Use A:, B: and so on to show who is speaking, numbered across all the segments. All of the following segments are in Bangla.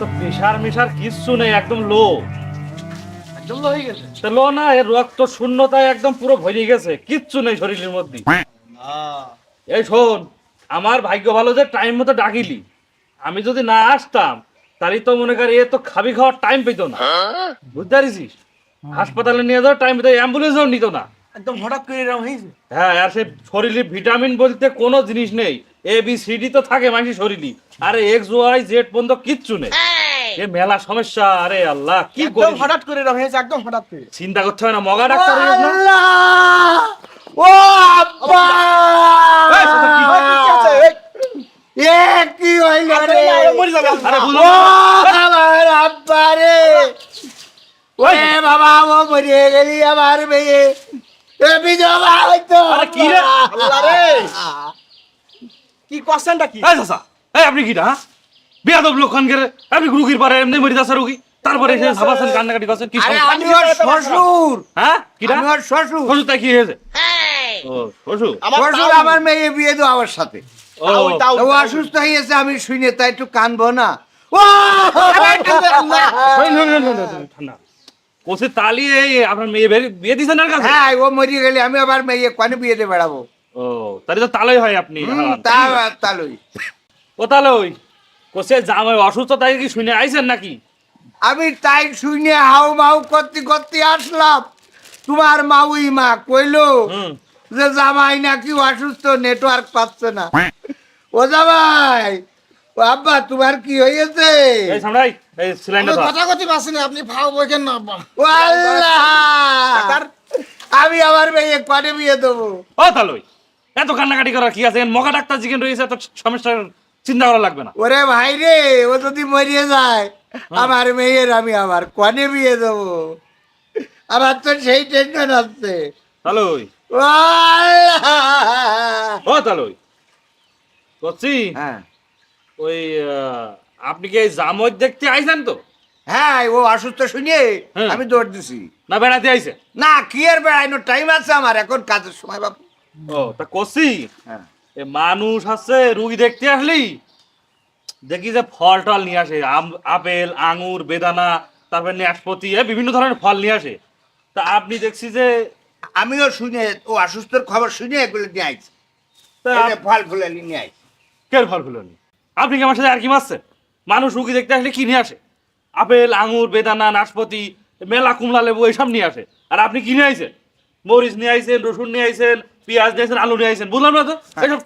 A: তো প্রেশার মেশার কিচ্ছু নেই একদম লো।
B: একদম লো হয়ে গেছে?
A: তা লো না এর রক্ত শূন্যতায় একদম পুরো ভরে গেছে কিচ্ছু নেই শরীরের মধ্যে। এই শোন আমার ভাগ্য ভালো যে টাইম মতো ডাকিলি। আমি যদি না আসতাম তাহলে তো মনে করি এ তো খাবি খাওয়ার টাইম পেতো না। বুঝতে পারিস হাসপাতালে নিয়ে যাওয়ার টাইম পেতো অ্যাম্বুলেন্সও নিত না।
B: একদম হঠাৎ করে এরকম হয়েছে?
A: হ্যাঁ আর সে শরীরে ভিটামিন বলতে কোনো জিনিস নেই। এ বি সি ডি তো থাকে মানুষের শরীরই আরে এক্স ওয়াই জেড পর্যন্ত কিচ্ছু নেই। এ মেলা সমস্যা আরে আল্লাহ কি
B: একদম
A: করি
B: হঠাৎ করে এরকম হয়েছে একদম হঠাৎ করে।
A: চিন্তা করতে হয় না মগা ডাক্তার না।
C: আল্লাহ! ও আব্বা!
A: কি?
C: এ কি হইল রে?
B: না, মরে যাবে।
A: আরে বুঝো
C: আমার আব্বা রে!
A: ওই,
C: বাবা ও মরিয়ে গেলি আমার মেয়ে। এ বিধবা হইতো।
A: আরে কি রে?
B: আল্লাহ রে। কি কোশ্চেনটা কি?
A: এই চাচা, এই আপনি কিটা হ্যাঁ? বিয়াদব লোকখান গেলে। আপনি রুগীর পারে এমনি মরি যাচ্ছে রুগী। তারপরে এসে ভাবাছেন কান্নাকাটি করছেন কি
C: আরে আমি ওর শ্বশুর।
A: হ্যাঁ? কিটা?
C: আমি ওর শ্বশুর।
A: শ্বশুর তাই কি হয়েছে? ও শ্বশুর?
B: আমার
C: শ্বশুর আমার মেয়ে বিয়ে দেবো আমার সাথে।
A: ও।
C: অসুস্থ হয়েছে আমি শুনে তাই একটু কানবো না। ও!
A: শোন, শোন, শোন, শোন, শোন, ঠান্ডা কোসে তালি এই আপনার মেয়ে বিয়ে দিছেন আর কাছে?
C: হ্যাঁ ও মরিয়ে গেলে আমি আবার মেয়ে কনে বিয়ে দিয়ে বেড়াবো?
A: ও তাহলে তো তালই হয় আপনি।
C: হুম, তা তালই।
A: ও তাহলে ওই কোসে জামাই অসুস্থ তাই কি শুনে আইছেন নাকি?
C: আমি তাই শুনে হাউ মাউ করতে করতে আসলাম। তোমার মাউই মা কইলো যে জামাই নাকি অসুস্থ নেটওয়ার্ক পাচ্ছে না। ও জামাই ও আব্বা তোমার কি হয়েছে
A: এই সামরাই এই সিলিন্ডার
B: কথা কথা পাচ্ছি না আপনি ভাও বইকেন না আব্বা।
C: ও আল্লাহ? আমি আমার মেয়ে কনে বিয়ে দেবো।
A: ও তাহলে ওই এত কান্নাকাটি করার কি আছে? মগা ডাক্তার জিজ্ঞেস রয়েছে এত সমস্যার চিন্তা করা লাগবে না।
C: ওরে ভাই রে ও যদি মরিয়ে যায় আমার মেয়ের আমি আবার কনে বিয়ে দেবো। আমার তো সেই টেনশন আছে ও
A: করছি
C: হ্যাঁ।
A: ওই আপনি কি জামজ দেখতে আইছেন তো?
C: হ্যাঁ ও অসুস্থ শুনিয়ে
A: হ্যাঁ।
C: আমি দৌড় দিছি।
A: না বেড়াতে আইছে?
C: না কি আর বেড়াইনো টাইম আছে আমার এখন কাজের সময় বাবু
A: ও তা করছি
C: হ্যাঁ।
A: এ মানুষ আছে রুগী দেখতে আসলি? দেখি যে ফল টল নিয়ে আসে আম- আপেল আঙুর বেদানা তারপরে নাশপাতি এ বিভিন্ন ধরনের ফল নিয়ে আসে। তা আপনি দেখছি যে
C: আমিও শুনে ও অসুস্থর খবর শুনে এগুলো নিয়ে আইছি।
A: তা
C: ফল ফুলে নিয়ে আইছি।
A: কে ফল ফুল নি আপনি কি আমার সাথে আর কি মারছেন মানুষ রুগী দেখতে আসলে কি নিয়ে আসে? আপেল আঙুর বেদানা নাশপাতি মেলা কুমলা লেবু এইসব নিয়ে আসে। আর আপনি কি নিয়ে আইছেন? মরিচ নিয়ে আইছেন রসুন নিয়ে আইছেন পেঁয়াজ নিয়ে আইছেন আলু নিয়ে আইছেন বুঝলাম না তো? এইসব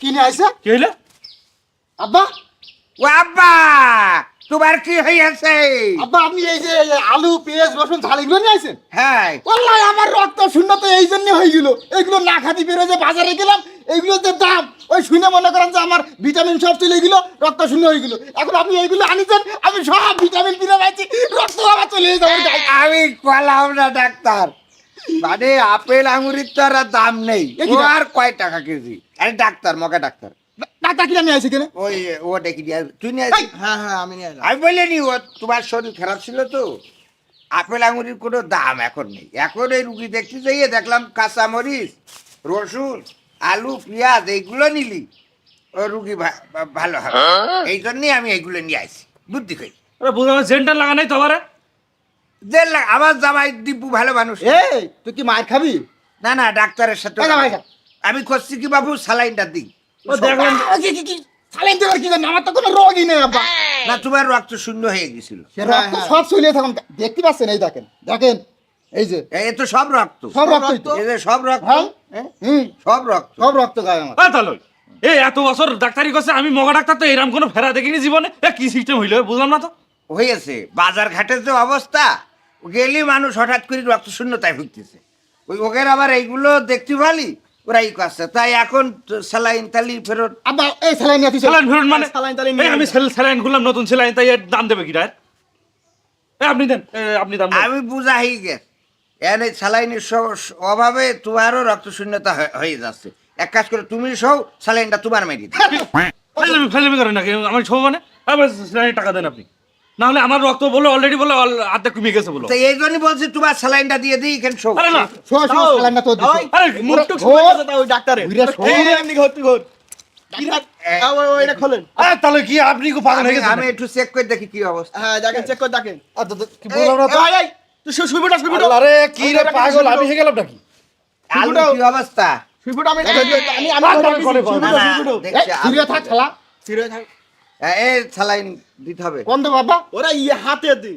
B: কি নিয়ে আইছে?
A: কি হইলে?
B: আব্বা।
C: ও আব্বা তোমার কি হইয়াছে?
B: আব্বা আপনি এই যে আলু পেঁয়াজ রসুন ঝাল এগুলো নিয়ে আইছেন?
C: হ্যাঁ।
B: ওল্লাই আমার রক্ত শূন্য তো এই জন্য হয়ে গেল। এগুলো না খাতি বেরো যে বাজারে গেলাম এগুলো যে দাম ওই শুনে মনে করেন যে আমার ভিটামিন সব চলে গেল রক্ত শূন্য হয়ে গেল। এখন আপনি এইগুলো আনিছেন আমি সব ভিটামিন কিনে পাইছি রক্ত আমার চলে যাবে
C: আমি কলাম না ডাক্তার। মানে আপেল আঙুরির তো আর দাম নেই? আর কয় টাকা কেজি? আরে ডাক্তার মকা ডাক্তার।
B: ডাক্তার কিনে নিয়ে আইছে কেন?
C: ওই ও ডেকে দিয়ে তুই নিয়ে আসিস?
B: হ্যাঁ হ্যাঁ আমি নিয়ে
C: আমি বলিনি ও তোমার শরীর খারাপ ছিল তো। আপেল আঙুরির কোনো দাম এখন নেই। এখন এই রুগী দেখতে যাইয়ে দেখলাম কাঁচা মরিচ রসুন আলু পেঁয়াজ এইগুলো নিলি। ও রুগী ভালো হবে। এই জন্যই আমি এইগুলো নিয়ে আসি। বুদ্ধি কই?
A: আরে বুঝলাম জেন্টার লাগা নাই তো আবার
C: আমার জামাই ভালো মানুষ।
B: এই তুই কি মার খাবি?
C: না না ডাক্তারের সাথে। আমি করছি কি বাবু? স্যালাইনটা দিই।
A: ও দেখলাম।
B: আ, কি কি কি? সালাইন দেওয়ার কি জানি আমার তো কোনো রোগই নেই আব্বা।
C: না তোমার রক্ত শূন্য হয়ে গেছিল।
B: সব চলে থাকুন। দেখতে পাচ্ছেন? এই দেখেন দেখেন। এই যে।
C: এ তো সব রক্ত।
B: সব
C: যে রক্ত?
B: হুম।
C: সব রক্ত।
B: সব রক্ত গায়ে আমার।
A: তাহলে এই এত বছর ডাক্তারি করছে আমি মগা ডাক্তার তো এরকম কোনো ফেরা দেখিনি জীবনে। এ কি সিস্টেম হইল? বুঝলাম না তো।
C: হয়েছে। বাজার ঘাটের যে অবস্থা গেলি মানুষ হঠাৎ করে রক্ত শূন্যতায় ভুগতেছে। ওই ওদের আবার এইগুলো দেখতে এই করছে তাই এখন স্যালাইন তালি ফেরত
B: এই স্যালাইন
A: স্যালাইন ফেরুন মানে
B: স্যালাইন
A: এই আমি স্যালাইন খুললাম নতুন স্যালাইন তাই দাম দেবে কি রায় আপনি দেন এ, আপনি দাম।
C: আমি বুঝা হয়ে গেছে এনে স্যালাইনের অভাবে তোমারও রক্ত শূন্যতা হয়ে- যাচ্ছে। এক কাজ করে তুমি সব স্যালাইনটা তোমার মেরি দাও।
A: ফাইলামি ফাইলামি করেন নাকি? আমার ছবো মানে? আবার স্যালাইনের টাকা দেন আপনি। না হলে আমার রক্ত বলে অলরেডি বলে আর্ধেক কমে গেছে বলো।
C: তো এই জন্যই বলছি তোমার স্যালাইনটা দিয়ে দিই এখানে সব
A: আরে না
B: শো শো স্যালাইনটা তো দিছো।
A: আরে মুখ টুক শুকিয়ে গেছে তাও ওই ডাক্তারের। এই এমনি ঘর তুই ঘর
D: আ, ওই- ওই, এটা খোলেন।
A: আরে তাহলে কি আপনি কি পাগল হয়ে
C: আমি-
A: গেছেন?
C: আমি একটু চেক করে দেখি কি অবস্থা।
D: হ্যাঁ দেখেন চেক করে দেখেন।
A: কি বললাম না তো?
D: এই, এই, তুই শুই- শুইবিটা শুইবিটা
A: আল্লাহ রে কি রে পাগল আমি হয়ে গেলাম নাকি?
C: আলু কি অবস্থা?
D: শুইবিটা আমি আমি আমি
A: করে।
C: না, না,
D: থাক থাক।
C: এ, এ সালাইন দিতে হবে।
D: কোন তো বাবা?
E: ওরা ইয়ে হাতে দি।